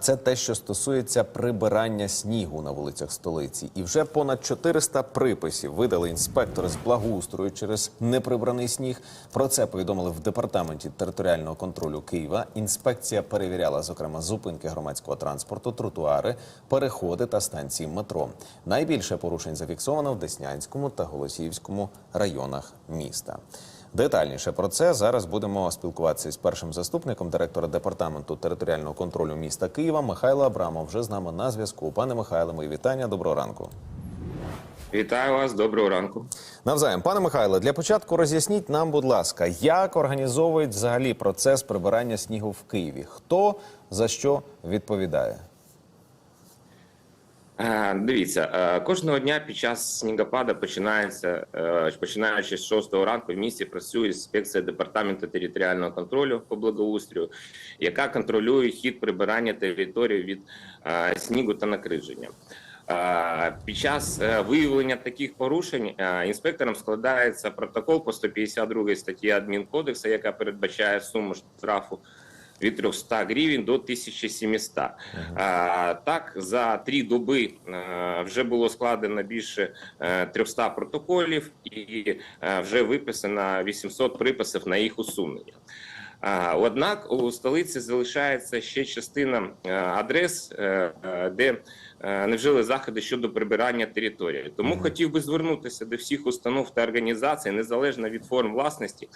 Це те, що стосується прибирання снігу на вулицях столиці. І вже понад 400 приписів видали інспектори з благоустрою через неприбраний сніг. Про це повідомили в департаменті територіального контролю Києва. Інспекція перевіряла, зокрема, зупинки громадського транспорту, тротуари, переходи та станції метро. Найбільше порушень зафіксовано в Деснянському та Голосіївському районах міста. Детальніше про це зараз будемо спілкуватися з першим заступником директора департаменту територіального контролю міста Києва Михайло Абрамов. Вже з нами на зв'язку. Пане Михайло, мої вітання. Доброго ранку. Вітаю вас, доброго ранку. Навзаєм, пане Михайло, для початку роз'ясніть нам, будь ласка, як організовують взагалі процес прибирання снігу в Києві? Хто за що відповідає? Е, Дивіться, е, кожного дня під час снігопада починається, е, починаючи з 6 ранку, в місті працює інспекція департаменту територіального контролю по благоустрою, яка контролює хід прибирання території від снігу та накриження. Під час виявлення таких порушень інспекторам складається протокол по 152 статті адмінкодексу, яка передбачає суму штрафу від 300 гривень до 1700. А, так, за три доби е, вже було складено більше е, 300 протоколів і е, вже виписано 800 приписів на їх усунення. Однак у столиці залишається ще частина е, адрес, е, е, де не вжили заходи щодо прибирання території. Тому хотів би звернутися до всіх установ та організацій, незалежно від форм власності,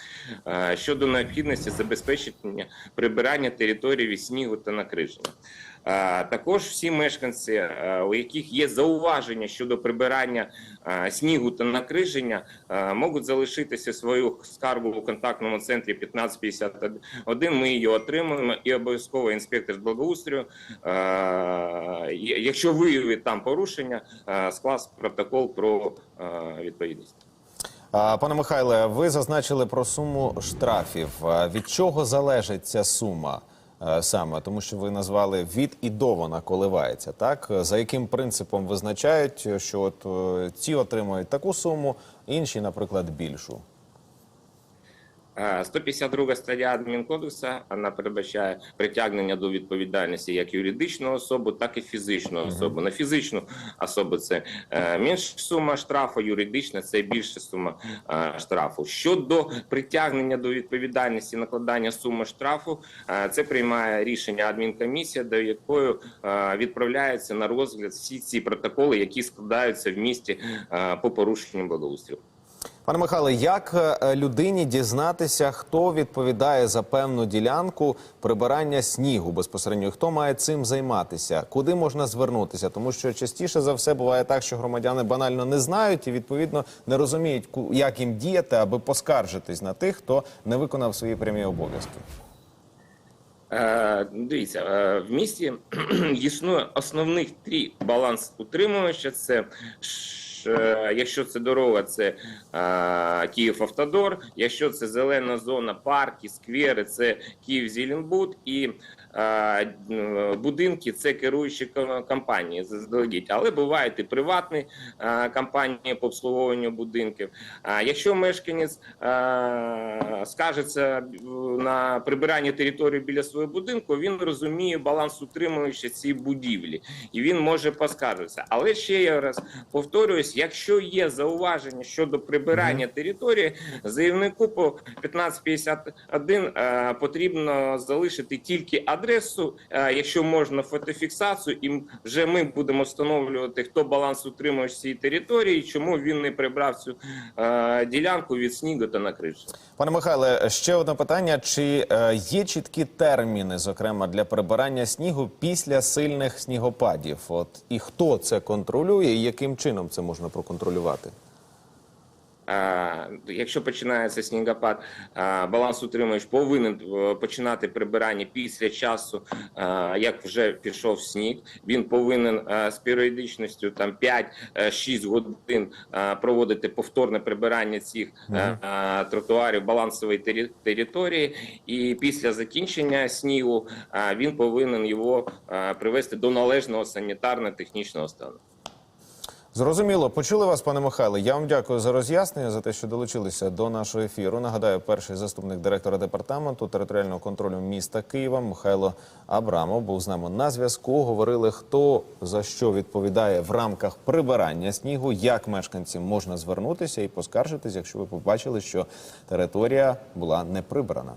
щодо необхідності забезпечення прибирання території від снігу та накриження. Також всі мешканці, у яких є зауваження щодо прибирання снігу та накриження, можуть залишитися свою скаргу у контактному центрі 1551. Ми її отримуємо, і обов'язково інспектор з благоустрою, якщо виявить там порушення, скласти протокол про відповідність. Пане Михайле, ви зазначили про суму штрафів. Від чого залежить ця сума саме? Тому що ви назвали від і до вона коливається. Так за яким принципом визначають, що от е, ці отримують таку суму, інші, наприклад, більшу? Е, 152 стаття адмінкодексу вона передбачає притягнення до відповідальності як юридичну особу, так і фізичну особу. На фізичну особу це е, менша сума штрафу, юридична це більша сума е, штрафу. Щодо притягнення до відповідальності накладання суми штрафу, е, це приймає рішення адмінкомісія, до якої відправляється на розгляд всі ці протоколи, які складаються в місті по порушенню благоустрою. Пане Михайле, як е, людині дізнатися, хто відповідає за певну ділянку прибирання снігу безпосередньо? Хто має цим займатися? Куди можна звернутися? Тому що частіше за все буває так, що громадяни банально не знають і відповідно не розуміють, як їм діяти, аби поскаржитись на тих, хто не виконав свої прямі обов'язки. Е, Дивіться, е, в місті існує основних три баланс утримувача. Це якщо це дорога, це е, Київ-Автодор. Якщо це зелена зона, парки, сквери, це Київ-Зеленбуд і е, е, будинки це керуючі ко- компанії заздалегідь. Але бувають і приватні е, компанії по обслуговуванню будинків. А якщо мешканець е, скажеться на прибирання території біля свого будинку, він розуміє баланс утримуючи ці будівлі, і він може поскаржитися. Але ще я раз повторююсь: якщо є зауваження щодо прибирання території, заявнику по 1551 е, потрібно залишити тільки адресу, е, якщо можна фотофіксацію, і вже ми будемо встановлювати, хто баланс утримує цієї території, чому він не прибрав цю е, ділянку від снігу та накриження. Пане Михайле, ще одне питання: чи е, є чіткі терміни, зокрема для прибирання снігу після сильних снігопадів? От і хто це контролює, і яким чином це можна проконтролювати? Якщо починається снігопад, баланс утримувач повинен е, починати прибирання після часу, як вже пішов сніг. Він повинен е, з періодичністю там 5-6 годин е, проводити повторне прибирання цих тротуарів балансової території. І після закінчення снігу він повинен його привести до належного санітарно-технічного стану. Зрозуміло, почули вас, пане Михайле. Я вам дякую за роз'яснення за те, що долучилися до нашого ефіру. Нагадаю, перший заступник директора департаменту територіального контролю міста Києва Михайло Абрамов був з нами на зв'язку. Говорили, хто за що відповідає в рамках прибирання снігу, як мешканцям можна звернутися і поскаржитись, якщо ви побачили, що територія була не прибрана.